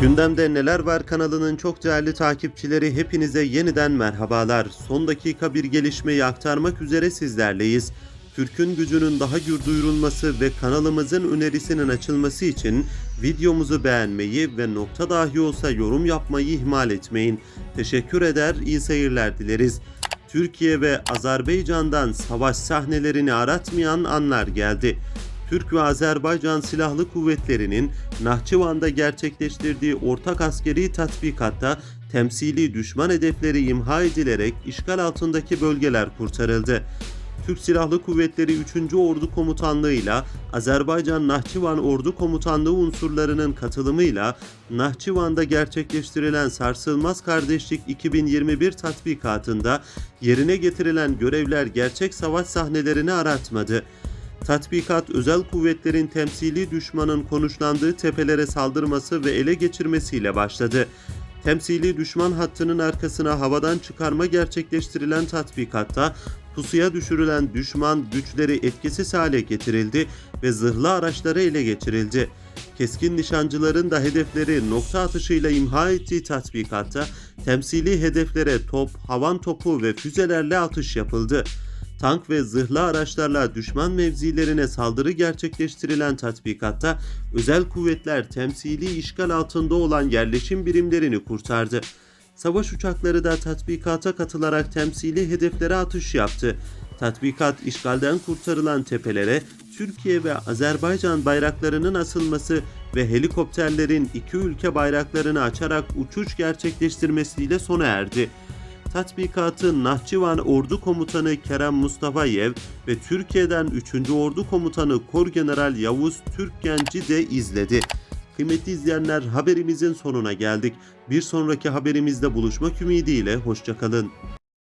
Gündemde Neler Var kanalının çok değerli takipçileri hepinize yeniden merhabalar. Son dakika bir gelişmeyi aktarmak üzere sizlerleyiz. Türk'ün gücünün daha gür duyurulması ve kanalımızın önerisinin açılması için videomuzu beğenmeyi ve nokta dahi olsa yorum yapmayı ihmal etmeyin. Teşekkür eder, iyi seyirler dileriz. Türkiye ve Azerbaycan'dan savaş sahnelerini aratmayan anlar geldi. Türk ve Azerbaycan Silahlı Kuvvetleri'nin Nahçıvan'da gerçekleştirdiği ortak askeri tatbikatta temsili düşman hedefleri imha edilerek işgal altındaki bölgeler kurtarıldı. Türk Silahlı Kuvvetleri 3. Ordu Komutanlığı'yla Azerbaycan Nahçıvan Ordu Komutanlığı unsurlarının katılımıyla Nahçıvan'da gerçekleştirilen Sarsılmaz Kardeşlik 2021 tatbikatında yerine getirilen görevler gerçek savaş sahnelerini aratmadı. Tatbikat özel kuvvetlerin temsili düşmanın konuşlandığı tepelere saldırması ve ele geçirmesiyle başladı. Temsili düşman hattının arkasına havadan çıkarma gerçekleştirilen tatbikatta pusuya düşürülen düşman güçleri etkisiz hale getirildi ve zırhlı araçları ele geçirildi. Keskin nişancıların da hedefleri nokta atışıyla imha ettiği tatbikatta temsili hedeflere top, havan topu ve füzelerle atış yapıldı. Tank ve zırhlı araçlarla düşman mevzilerine saldırı gerçekleştirilen tatbikatta özel kuvvetler temsili işgal altında olan yerleşim birimlerini kurtardı. Savaş uçakları da tatbikata katılarak temsili hedeflere atış yaptı. Tatbikat işgalden kurtarılan tepelere Türkiye ve Azerbaycan bayraklarının asılması ve helikopterlerin iki ülke bayraklarını açarak uçuş gerçekleştirmesiyle sona erdi tatbikatı Nahçıvan Ordu Komutanı Kerem Mustafayev ve Türkiye'den 3. Ordu Komutanı Korgeneral Yavuz Türkgenci de izledi. Kıymetli izleyenler haberimizin sonuna geldik. Bir sonraki haberimizde buluşmak ümidiyle hoşçakalın.